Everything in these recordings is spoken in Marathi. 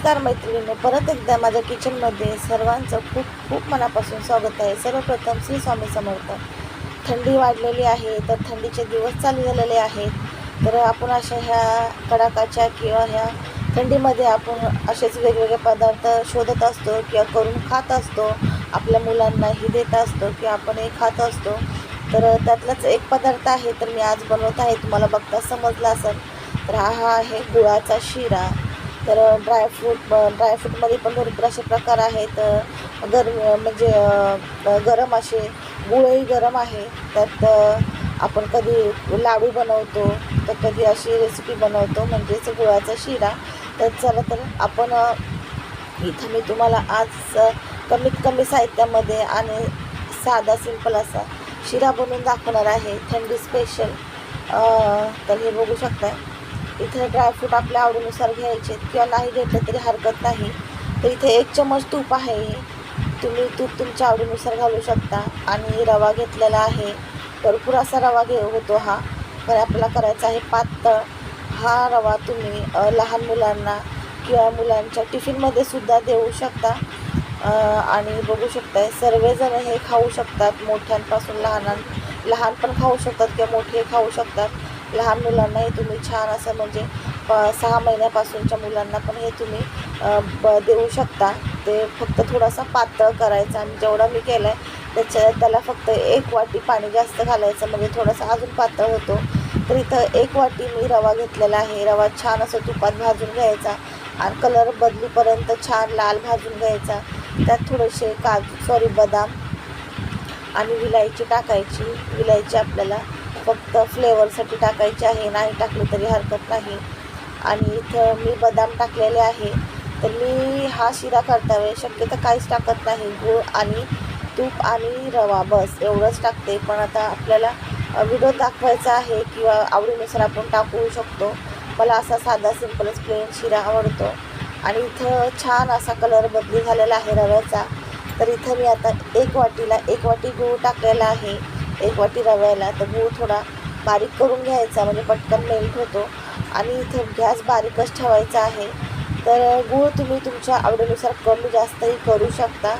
नमस्कार मैत्रिणींनो परत एकदा माझ्या किचनमध्ये सर्वांचं खूप खूप मनापासून स्वागत आहे. सर्वप्रथम श्री स्वामी समर्थ. थंडी वाढलेली आहे तर थंडीचे दिवस चालू झालेले आहेत. तर आपण अशा ह्या कडाकाच्या किंवा ह्या थंडीमध्ये आपण असेच वेगवेगळे पदार्थ शोधत असतो किंवा करून खात असतो. आपल्या मुलांनाही देत असतो किंवा आपणही खात असतो. तर त्यातलाच एक पदार्थ आहे तर मी आज बनवत आहे. तुम्हाला बघता समजला असेल. तर हा हा आहे गुळाचा शिरा. तर ड्रायफ्रूट ड्रायफ्रूटमध्ये पण भरपूर असे प्रकार आहेत. गरम म्हणजे गरम असे गुळही गरम आहे. त्यात आपण कधी लाडू बनवतो तर कधी अशी रेसिपी बनवतो म्हणजेच गुळाचा शिरा. तर चला तर आपण इथं मी तुम्हाला आज कमीत कमी साहित्यामध्ये आणि साधा सिंपल असा शिरा बनवून दाखवणार आहे. थंडी स्पेशल तर हे बघू शकता इथे ड्रायफ्रूट आपल्या आवडीनुसार घ्यायचे किंवा नाही घेतलं तरी हरकत नाही. तर इथे एक चमच तूप आहे. तुम्ही तूप तुमच्या आवडीनुसार घालू शकता. आणि रवा घेतलेला आहे. भरपूर असा रवा घे होतो हा. पण आपल्याला करायचा आहे पातळ. हा रवा तुम्ही लहान मुलांना किंवा मुलांच्या टिफिनमध्ये सुद्धा देऊ शकता. आणि बघू शकताय सर्वजण हे खाऊ शकतात. मोठ्यांपासून लहान लहान पण खाऊ शकतात किंवा मोठे खाऊ शकतात. लहान मुलांनाही तुम्ही छान असं म्हणजे प सहा महिन्यापासूनच्या मुलांना पण हे तुम्ही ब देऊ शकता. ते फक्त थोडासा पातळ करायचा आणि जेवढा मी केला आहे त्याच्या त्याला फक्त एक वाटी पाणी जास्त घालायचं म्हणजे थोडासा अजून पातळ होतो. तर इथं एक वाटी मी रवा घेतलेला आहे. रवा छान असं तुपात भाजून घ्यायचा आणि कलर बदलूपर्यंत छान लाल भाजून घ्यायचा. त्यात थोडेसे काजू सॉरी बदाम आणि विलायची टाकायची. विलायची आपल्याला फक्त फ्लेवरसाठी टाकायची आहे. नाही टाकली तरी हरकत नाही. आणि इथं मी बदाम टाकलेले आहे. तर मी हा शिरा करता वेळेस शक्यतो काहीच टाकत नाही. गूळ आणि तूप आणि रवा. बस एवढंच टाकते. पण आता आपल्याला व्हिडिओ दाखवायचा आहे किंवा आवडीनुसार आपण टाकू शकतो. मला असा साधा सिंपलच प्लेन शिरा आवडतो. आणि इथं छान असा कलर बदली झालेला आहे रव्याचा. तर इथं मी आता एक वाटीला एक वाटी गूळ टाकलेला आहे. एक वाटी रव्याला तर गूळ थोडा बारीक करून घ्यायचा म्हणजे पटकन मेल्ट होतो. आणि इथे गॅस बारीकच ठेवायचा आहे. तर गूळ तुम्ही तुमच्या आवडीनुसार कमी जास्तही करू शकता.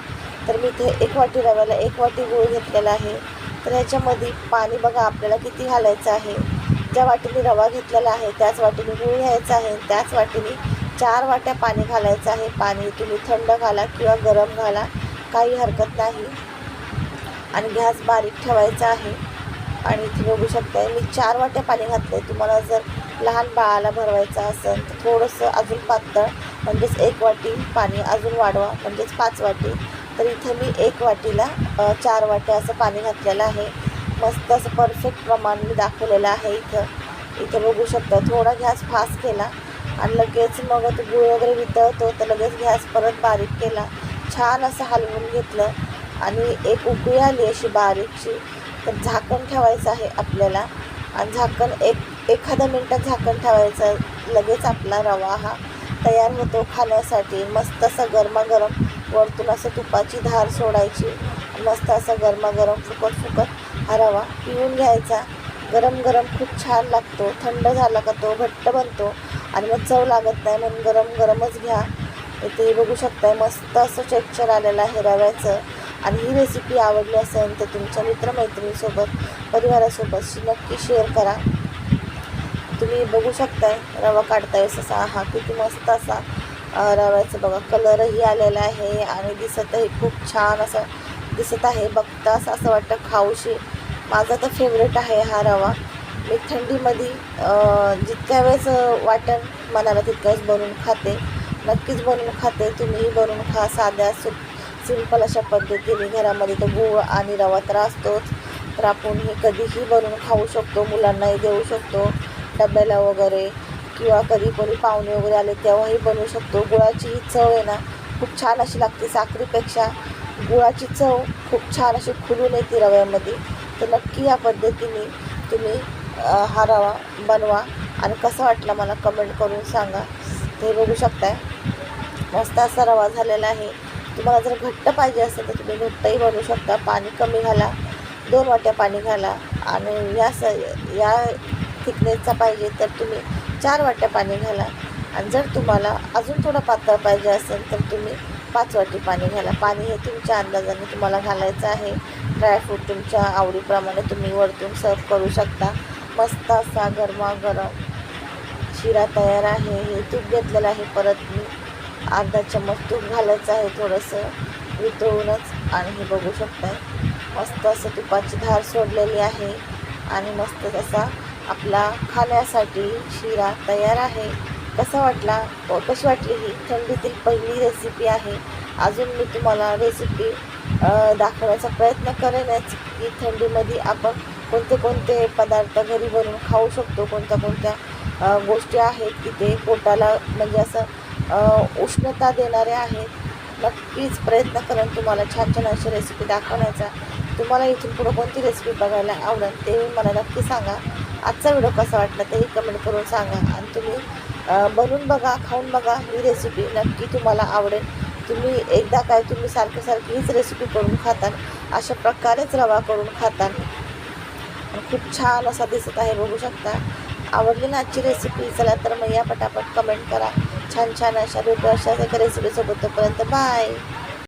तर मी इथे एक वाटी रव्याला एक वाटी गूळ घेतलेला आहे. तर ह्याच्यामध्ये पाणी बघा आपल्याला किती घालायचं आहे. ज्या वाटीने रवा घेतलेला आहे त्याच वाटीने गूळ घ्यायचा आहे. त्याच वाटीने चार वाट्या पाणी घालायचं आहे. पाणी तुम्ही थंड घाला किंवा गरम घाला. काही हरकत नाही. आणि गॅस बारीक ठेवायचा आहे. आणि इथे बघू शकताय मी चार वाट्या पाणी घातलं आहे तुम्हाला जर लहान बाळाला भरवायचं असेल तर थोडंसं अजून पातळ म्हणजेच एक वाटी पाणी अजून वाढवा म्हणजेच पाच वाटी. तर इथं मी एक वाटीला चार वाट्या असं पाणी घातलेलं आहे. मस्त असं परफेक्ट प्रमाण मी दाखवलेलं आहे इथं. इथं बघू शकता थोडा गॅस फास्ट केला आणि लगेच मग तो गुळ वगैरे वितळतो तर लगेच गॅस परत बारीक केला. छान असं हलवून घेतलं. आणि एक उकळी आली अशी बारीकशी तर झाकण ठेवायचं आहे आपल्याला. आणि झाकण एक एखाद्या मिनटात झाकण ठेवायचं लगेच आपला रवा हा तयार होतो खाण्यासाठी. मस्त असं गरमागरम वरतून असं तुपाची धार सोडायची. मस्त असं गरमागरम फुकट फुकट हा रवा पिऊन घ्यायचा. गरम गरम खूप छान लागतो. थंड झाला का तो घट्ट बनतो. आणि मग चव लागत नाही म्हणून गरम गरमच घ्या. इथे बघू शकताय मस्त असं टेक्चर आलेलं आहे रव्याचं. आणि ही रेसिपी आवडली असेल तर तुमच्या मित्रमैत्रिणीसोबत परिवारासोबत नक्की शेअर करा. तुम्ही बघू शकताय रवा काढताय असा हा किती मस्त असा रव्याचं बघा कलरही आलेला आहे आणि दिसतही खूप छान असं दिसत आहे. बघताच असं वाटतं खाऊशी. माझा तर फेवरेट आहे हा रवा. मी थंडीमध्ये जितक्या वेळेस वाटण मनाला तितक्याच बनवून खाते. नक्कीच बनवून खाते. तुम्हीही बनवून खा साध्या सु सिंपल अशा पद्धतीने घरामध्ये तर गूळ आणि रवा तर असतोच तर आपण हे कधीही बनवून खाऊ शकतो मुलांनाही देऊ शकतो डब्याला वगैरे किंवा कधी कोणी पाहुणे वगैरे आले तेव्हाही बनवू शकतो. गुळाची ही चव आहे ना खूप छान अशी लागते साखरेपेक्षा. गुळाची चव खूप छान अशी खुलून येते रव्यामध्ये. तर नक्की या पद्धतीने तुम्ही हा रवा बनवा आणि कसा वाटला मला कमेंट करून सांगा. ते बघू शकताय. मस्त असा रवा झालेला आहे. तुम्हाला जर घट्ट पाहिजे असेल तर तुम्ही घट्टही बनवू शकता. पाणी कमी घाला दोन वाट्या पाणी घाला आणि या स या थिकनेसचा पाहिजे तर तुम्ही चार वाट्या पाणी घाला. आणि जर तुम्हाला अजून थोडं पातळ पाहिजे असेल तर तुम्ही पाच वाटी पाणी घाला. पाणी हे तुमच्या अंदाजाने तुम्हाला घालायचं आहे. ड्रायफ्रूट तुमच्या आवडीप्रमाणे तुम्ही वरतून सर्व करू शकता. मस्त असा गरमागरम शिरा तयार आहे. हे तूप घेतलेलं आहे. परत मी अर्धा चम्मच तूप घालायचं आहे थोडंसं. वितळूनच आणि हे बघू शकताय. मस्त असं तुपाची धार सोडलेली आहे. आणि मस्त तसा आपला खाण्यासाठी शिरा तयार आहे. कसा वाटला? कशी वाटली ही? थंडीतील पहिली रेसिपी आहे. अजून मी तुम्हाला रेसिपी दाखवण्याचा प्रयत्न करेनच की थंडीमध्ये आपण कोणते कोणते पदार्थ घरी बनवून खाऊ शकतो. कोणत्या कोणत्या गोष्टी आहेत की ते पोटाला म्हणजे असं उष्णता देणारे आहेत. नक्कीच प्रयत्न करेन तुम्हाला छान छान अशी रेसिपी दाखवण्याचा. तुम्हाला इथून पुढं कोणती रेसिपी बघायला आवडेल ते मला नक्की सांगा. आजचा व्हिडिओ कसा वाटला तेही कमेंट करून सांगा. आणि तुम्ही बनवून बघा खाऊन बघा ही रेसिपी नक्की तुम्हाला आवडेल. तुम्ही एकदा काय तुम्ही सारखी सारखी हीच रेसिपी करून खाताल अशा प्रकारेच रवा करून खाताल खूप छान असा दिसत आहे बघू शकता. आवडली ना आजची रेसिपी चला तर मग या पटापट कमेंट करा. छान छान अशा भेटू अशाच एका रेसिपीसोबत तोपर्यंत बाय